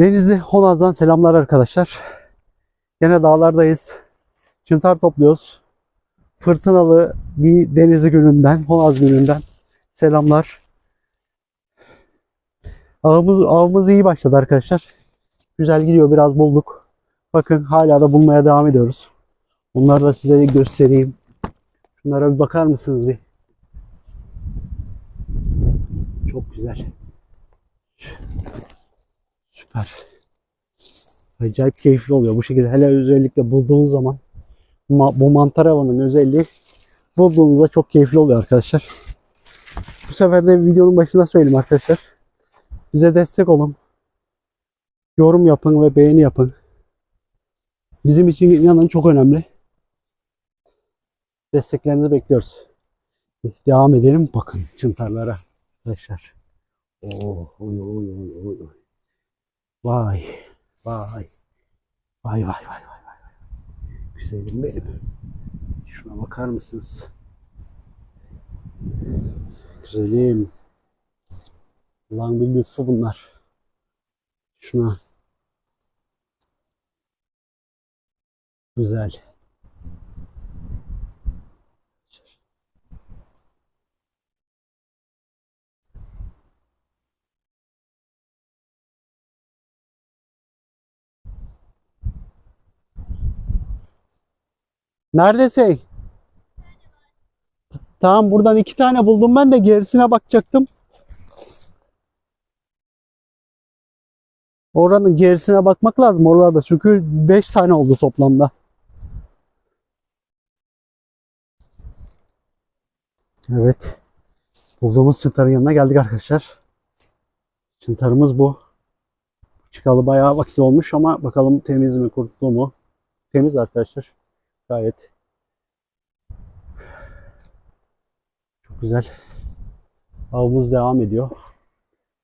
Denizli Honaz'dan selamlar arkadaşlar. Yine dağlardayız. Çıntar topluyoruz. Fırtınalı bir denizli gününden, Honaz gününden selamlar. Avımız, avımız iyi başladı arkadaşlar. Güzel gidiyor biraz bulduk. Bakın hala da bulmaya devam ediyoruz. Onları da size göstereyim. Şunlara bir bakar mısınız bir? Çok güzel. Süper. Acayip keyifli oluyor bu şekilde. Hele özellikle bulduğunuz zaman ma- bu mantar avının özelliği bulduğunuzda çok keyifli oluyor arkadaşlar. Bu sefer de videonun başında söyleyeyim arkadaşlar. Bize destek olun. Yorum yapın ve beğeni yapın. Bizim için inanın çok önemli. Desteklerinizi bekliyoruz. Devam edelim. Bakın çıntarlara arkadaşlar. Oh, oy, oy, oy, oy. Vay, vay, vay, vay, vay, vay, vay. Güzelim benim. Şuna bakar mısınız? Güzelim. Lan bir lütfu bunlar. Şuna. Güzel. Neredesin? Tamam buradan iki tane buldum ben de gerisine bakacaktım. Oranın gerisine bakmak lazım oralarda çünkü 5 tane oldu toplamda. Evet. Bulduğumuz çıntarın yanına geldik arkadaşlar. Çıntarımız bu. Çıkalı bayağı vakit olmuş ama bakalım temiz mi kurtuldu mu? Temiz arkadaşlar. Gayet. Çok güzel. Avımız devam ediyor.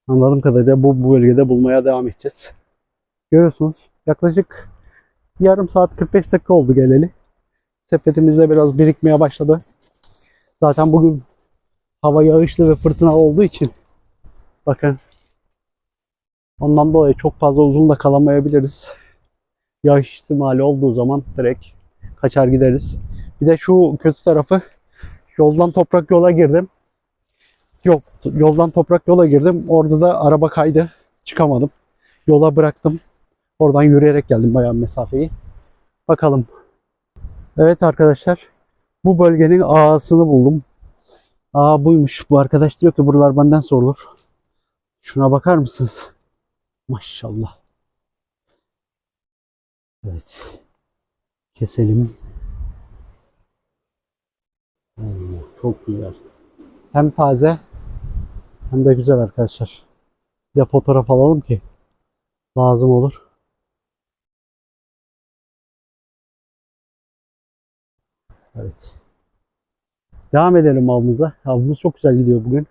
Anladığım kadarıyla bu, bu bölgede bulmaya devam edeceğiz. Görüyorsunuz yaklaşık yarım saat 45 dakika oldu geleli. Sepetimizde biraz birikmeye başladı. Zaten bugün hava yağışlı ve fırtına olduğu için bakın ondan dolayı çok fazla uzun da kalamayabiliriz. Yağış ihtimali olduğu zaman direkt kaçar gideriz. Bir de şu kötü tarafı yoldan toprak yola girdim. Yok yoldan toprak yola girdim. Orada da araba kaydı. Çıkamadım. Yola bıraktım. Oradan yürüyerek geldim bayağı mesafeyi. Bakalım. Evet arkadaşlar. Bu bölgenin ağasını buldum. Aa buymuş. Bu arkadaş diyor ki buralar benden sorulur. Şuna bakar mısınız? Maşallah. Evet. Keselim. Çok güzel. Hem taze hem de güzel arkadaşlar. Bir de fotoğraf alalım ki lazım olur. Evet. Devam edelim avımıza. Avımız çok güzel gidiyor bugün.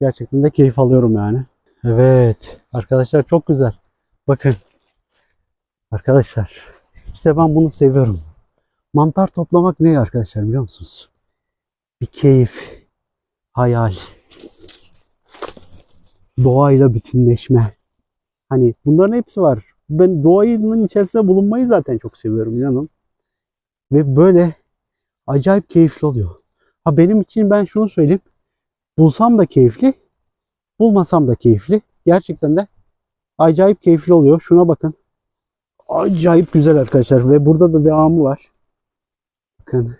Gerçekten de keyif alıyorum yani. Evet. Arkadaşlar çok güzel. Bakın. Arkadaşlar. İşte ben bunu seviyorum. Mantar toplamak ne arkadaşlar biliyor musunuz? Bir keyif, hayal, doğayla bütünleşme. Hani bunların hepsi var. Ben doğanın içerisinde bulunmayı zaten çok seviyorum inanın. Ve böyle acayip keyifli oluyor. Ha benim için ben şunu söyleyeyim. Bulsam da keyifli, bulmasam da keyifli. Gerçekten de acayip keyifli oluyor. Şuna bakın. Acayip güzel arkadaşlar ve burada da devamı var. Bakın.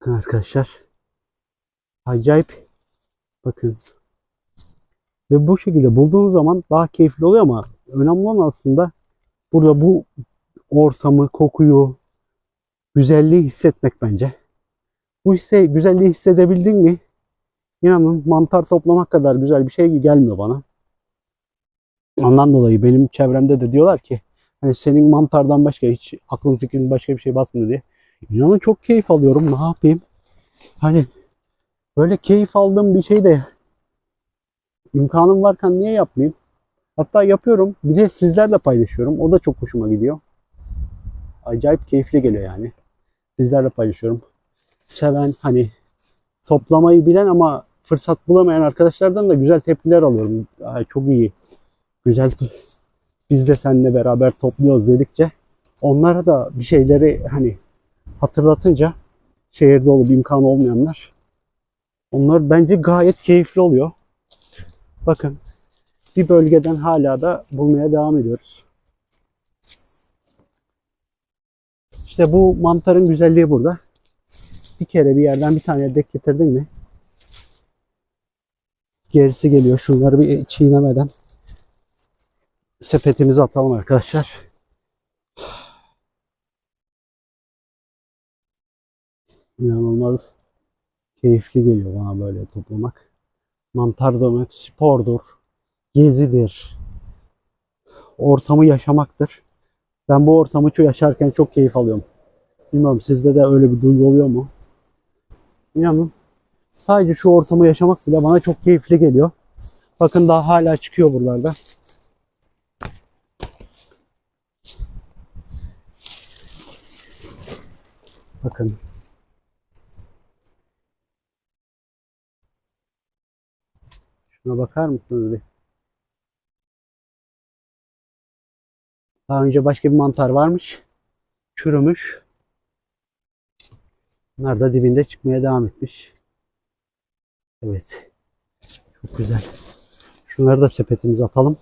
Bakın arkadaşlar. Acayip. Bakın. Ve bu şekilde bulduğunuz zaman daha keyifli oluyor ama önemli olan aslında burada bu ortamı, kokuyu, güzelliği hissetmek bence. Bu hisse, güzelliği hissedebildin mi? İnanın mantar toplamak kadar güzel bir şey gelmiyor bana. Ondan dolayı benim çevremde de diyorlar ki hani senin mantardan başka hiç aklın fikrin başka bir şey basmıyor diye. İnanın çok keyif alıyorum. Ne yapayım? Hani böyle keyif aldığım bir şey de imkanım varken niye yapmayayım? Hatta yapıyorum. Bir de sizlerle paylaşıyorum. O da çok hoşuma gidiyor. Acayip keyifli geliyor yani. Sizlerle paylaşıyorum. Seven hani toplamayı bilen ama fırsat bulamayan arkadaşlardan da güzel tepkiler alıyorum. Ay, çok iyi. güzel biz de seninle beraber topluyoruz dedikçe onlara da bir şeyleri hani hatırlatınca şehirde olup imkanı olmayanlar onlar bence gayet keyifli oluyor. Bakın bir bölgeden hala da bulmaya devam ediyoruz. İşte bu mantarın güzelliği burada. Bir kere bir yerden bir tane dek getirdin mi? Gerisi geliyor. Şunları bir çiğnemeden sepetimize atalım arkadaşlar. İnanılmaz keyifli geliyor bana böyle toplamak. Mantar demek spordur, gezidir, ortamı yaşamaktır. Ben bu ortamı yaşarken çok keyif alıyorum. Bilmiyorum sizde de öyle bir duygu oluyor mu? İnanın sadece şu ortamı yaşamak bile bana çok keyifli geliyor. Bakın daha hala çıkıyor buralarda. Bakın. Şuna bakar mısınız bir? Daha önce başka bir mantar varmış. Çürümüş. Bunlar da dibinde çıkmaya devam etmiş. Evet. Çok güzel. Şunları da sepetimize atalım.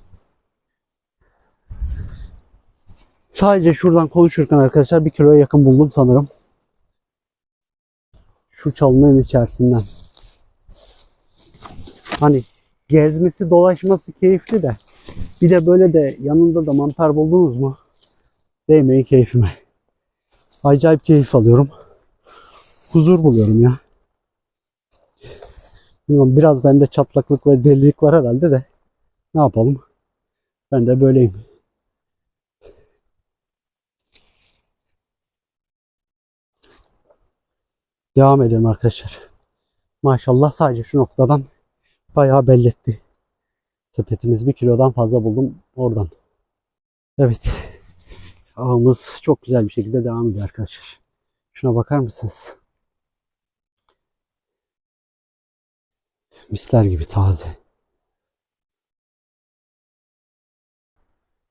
Sadece şuradan konuşurken arkadaşlar bir kiloya yakın buldum sanırım. Şu çalının içerisinden. Hani gezmesi dolaşması keyifli de bir de böyle de yanında da mantar buldunuz mu? Değmeyin keyfime. Acayip keyif alıyorum. Huzur buluyorum ya. Bilmiyorum biraz bende çatlaklık ve delilik var herhalde de. Ne yapalım? Ben de böyleyim. Devam edelim arkadaşlar. Maşallah sadece şu noktadan bayağı belletti. Sepetimiz bir kilodan fazla buldum oradan. Evet. Ağımız çok güzel bir şekilde devam ediyor arkadaşlar. Şuna bakar mısınız? Misler gibi taze.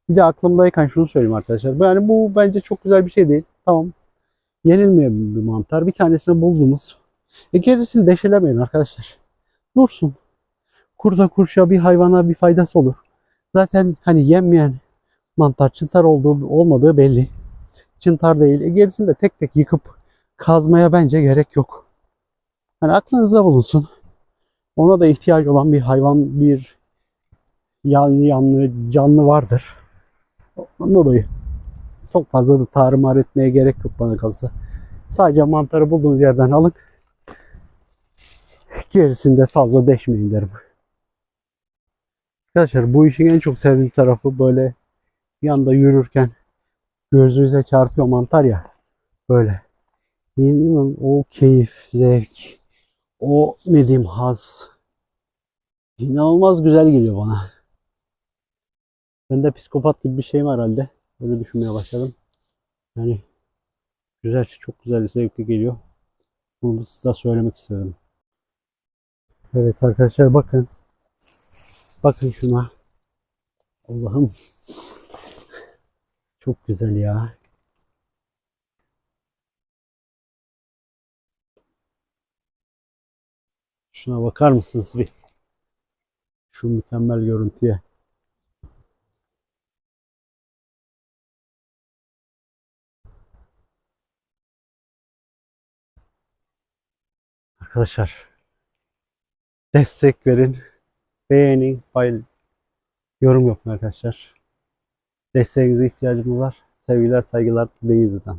Bir de aklımdayken şunu söyleyeyim arkadaşlar. Yani bu bence çok güzel bir şey değil. Tamam. Yenilmeyen bir mantar. Bir tanesini buldunuz. E gerisini deşelemeyin arkadaşlar. Dursun. Kurda kurşa bir hayvana bir faydası olur. Zaten hani yenmeyen mantar çıntar olduğu olmadığı belli. Çıntar değil. E gerisini de tek tek yıkıp kazmaya bence gerek yok. Hani aklınızda bulunsun. Ona da ihtiyaç olan bir hayvan, bir yanlı canlı vardır. Ondan dolayı çok fazla da tarımar etmeye gerek yok bana kalsa. Sadece mantarı bulduğunuz yerden alın. Gerisinde fazla deşmeyin derim. Arkadaşlar bu işin en çok sevdiğim tarafı böyle yanda yürürken gözünüze çarpıyor mantar ya böyle. İnanın o keyif, zevk, o ne diyeyim haz inanılmaz güzel geliyor bana. Ben de psikopat gibi bir şeyim herhalde. Öyle düşünmeye başladım. Yani güzel, çok güzel, zevkli geliyor. Bunu size söylemek istedim. Evet arkadaşlar bakın. Bakın şuna. Allah'ım. Çok güzel ya. Şuna bakar mısınız bir? Şu mükemmel görüntüye. Arkadaşlar destek verin. Beğenin, paylaşın. Yorum yapın arkadaşlar. Desteğinize ihtiyacımız var. Sevgiler, saygılar, Denizli'den.